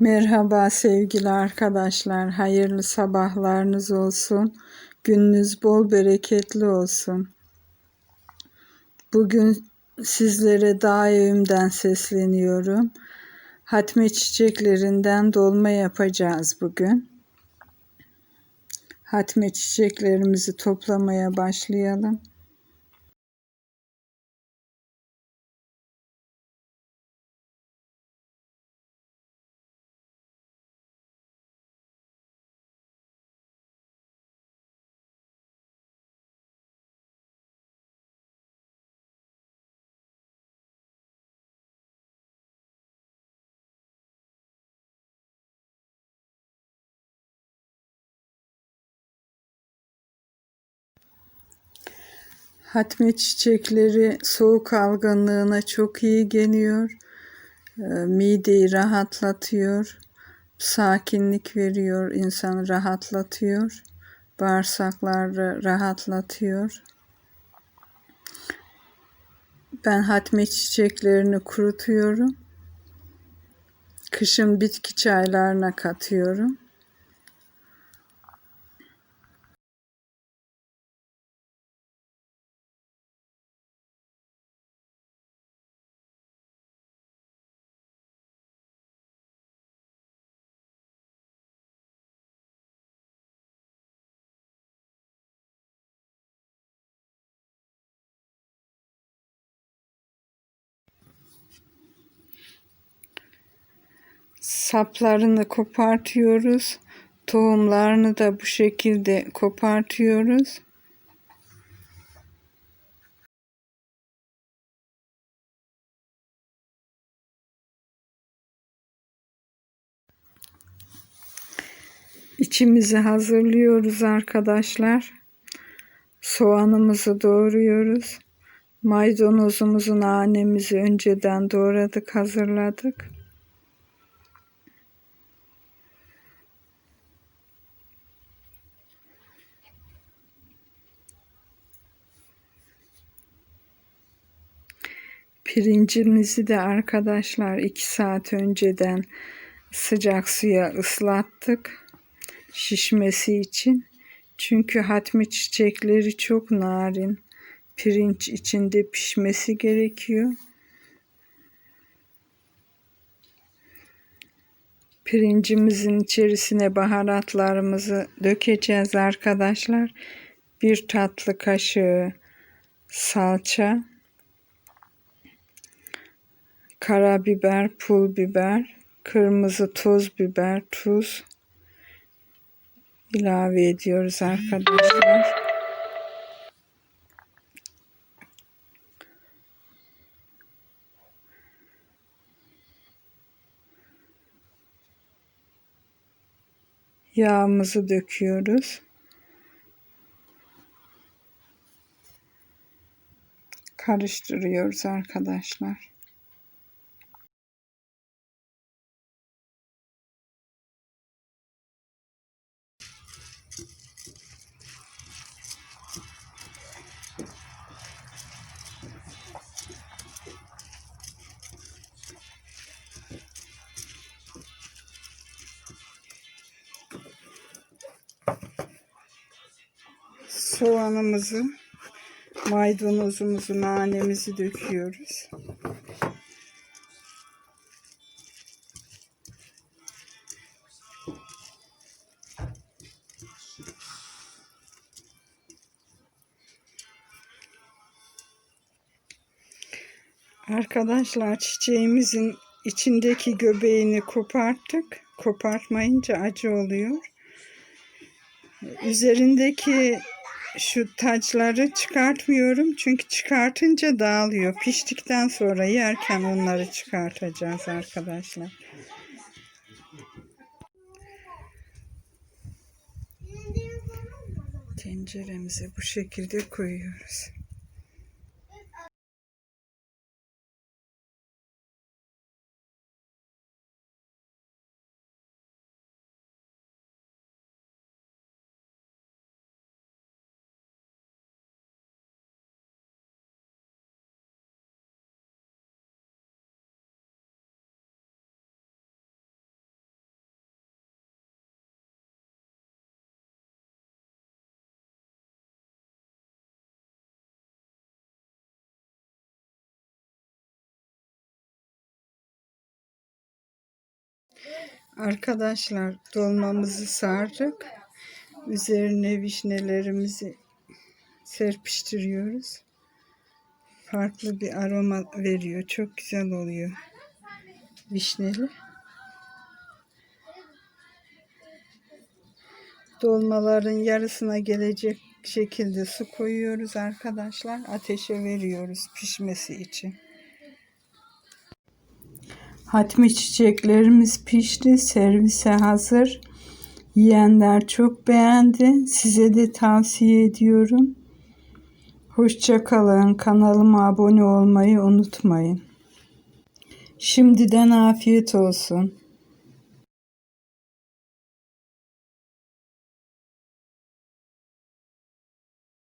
Merhaba sevgili arkadaşlar. Hayırlı sabahlarınız olsun. Gününüz bol bereketli olsun. Bugün sizlere dağ evimden sesleniyorum. Hatme çiçeklerinden dolma yapacağız bugün. Hatme çiçeklerimizi toplamaya başlayalım. Hatme çiçekleri soğuk algınlığına çok iyi geliyor. Ee, Mideyi rahatlatıyor. Sakinlik veriyor, insanı rahatlatıyor. Bağırsakları rahatlatıyor. Ben hatme çiçeklerini kurutuyorum. Kışın bitki çaylarına katıyorum. Saplarını kopartıyoruz. Tohumlarını da bu şekilde kopartıyoruz. İçimizi hazırlıyoruz arkadaşlar. Soğanımızı doğruyoruz. Maydanozumuzu, nanemizi önceden doğradık, hazırladık. Pirincimizi de arkadaşlar 2 saat önceden sıcak suya ıslattık. Şişmesi için. Çünkü hatmi çiçekleri çok narin. Pirinç içinde pişmesi gerekiyor. Pirincimizin içerisine baharatlarımızı dökeceğiz arkadaşlar. Bir tatlı kaşığı salça, karabiber, pul biber, kırmızı toz biber, tuz ilave ediyoruz arkadaşlar. Yağımızı döküyoruz. Karıştırıyoruz arkadaşlar. Soğanımızı, maydanozumuzu, nanemizi döküyoruz. Arkadaşlar çiçeğimizin içindeki göbeğini koparttık. Kopartmayınca acı oluyor. Üzerindeki şu taçları çıkartmıyorum çünkü çıkartınca dağılıyor. Piştikten sonra yerken onları çıkartacağız arkadaşlar. Tenceremize bu şekilde koyuyoruz. Arkadaşlar dolmamızı sardık. Üzerine vişnelerimizi serpiştiriyoruz. Farklı bir aroma veriyor. Çok güzel oluyor. Vişneli. Dolmaların yarısına gelecek şekilde su koyuyoruz arkadaşlar. Ateşe veriyoruz pişmesi için. Hatmi çiçeklerimiz pişti. Servise hazır. Yiyenler çok beğendi. Size de tavsiye ediyorum. Hoşça kalın. Kanalıma abone olmayı unutmayın. Şimdiden afiyet olsun.